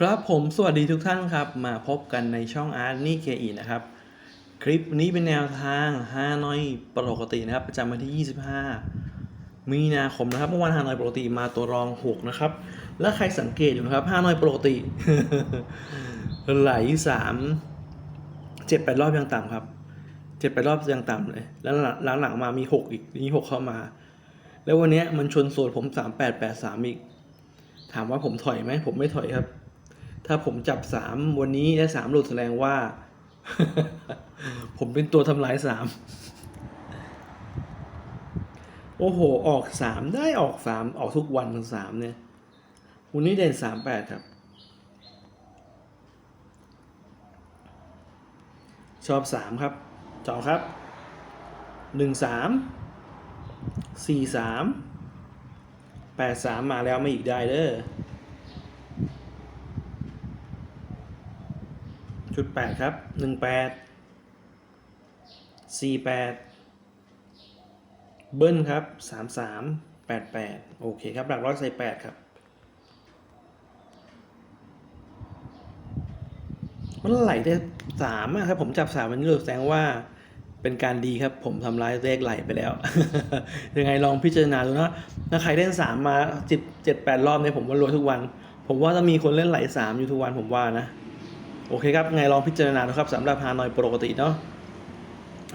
ครับผมสวัสดีทุกท่านครับ มาพบกันในช่องอาร์ตนี่เคอีนะครับ คลิปนี้เป็นแนวทางฮานอยปกตินะครับ ประจำวันที่ 25 มีนาคมนะครับเมื่อวานฮานอยปกติมาตัวรอง 6 นะครับ แล้วใครสังเกตอยู่นะครับฮานอยปกติ ไหลสามเจ็ดแปรอบยังต่ำครับเจ็ดแปรอบยังต่ำเลย แล้วหลังหลังๆมามีหกอีกมีหกเข้ามา แล้ววันนี้มันชนส่วนผมสามแปดแปดสามอีก ถามว่าผมถอยไหมผมไม่ถอยครับ ถ้าผมจับสามวันนี้และสามหลุดแสดงว่า ผมเป็นตัวทำลายสามโอ้โห ออกสามได้ออกสามออกทุกวันทั้งสามเนี่ย วันนี้เด่นสามแปดครับ ชอบสามครับ จอครับหนึ่งสามสี่สามแปดสามมาแล้วไม่อีกได้เด้อ ชุดแปดครับหนึ่งแปดสี่แปดเบิ้ลครับสามสามแปดแปดโอเคครับ หลักร้อยใส่แปดครับ มันไหลได้สามอะครับ ผมจับสามมันนี้แสดงว่าเป็นการดีครับ ผมทำร้ายเลขไหลไปแล้ว ยังไงลองพิจารณาดูนะถ้าใครเล่นสามมาสิบเจ็ดแปดรอบเนี่ยผมว่ารวยทุกวัน ผมว่าถ้ามีคนเล่นไหลสามอยู่ทุกวันผมว่านะ โอเคครับ ไงลองพิจารณาดูครับสำหรับฮานอยปกติเนาะ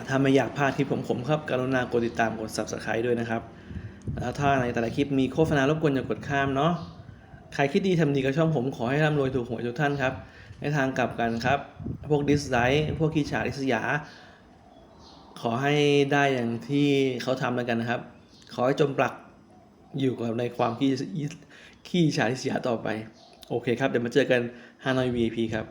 ถ้าไม่อยากพลาดคลิปผมผมครับ กรุณากดติดตามกด subscribe ด้วยนะครับ แล้วถ้าในแต่ละคลิปมีโฆษณารบกวนอย่ากดข้ามเนาะใครคิดดีทำดีกับช่องผมขอให้ร่ำรวยถูกหวยทุกท่านครับ ในทางกลับกันครับ พวกดิสไลค์พวกขี้ฉาดิสยา ขอให้ได้อย่างที่เขาทำแล้วกันนะครับ ขอให้จมปลักอยู่กับในความขี้ขี้ฉาดิสยาต่อไป โอเคครับ เดี๋ยวมาเจอกันฮานอย VIP ครับ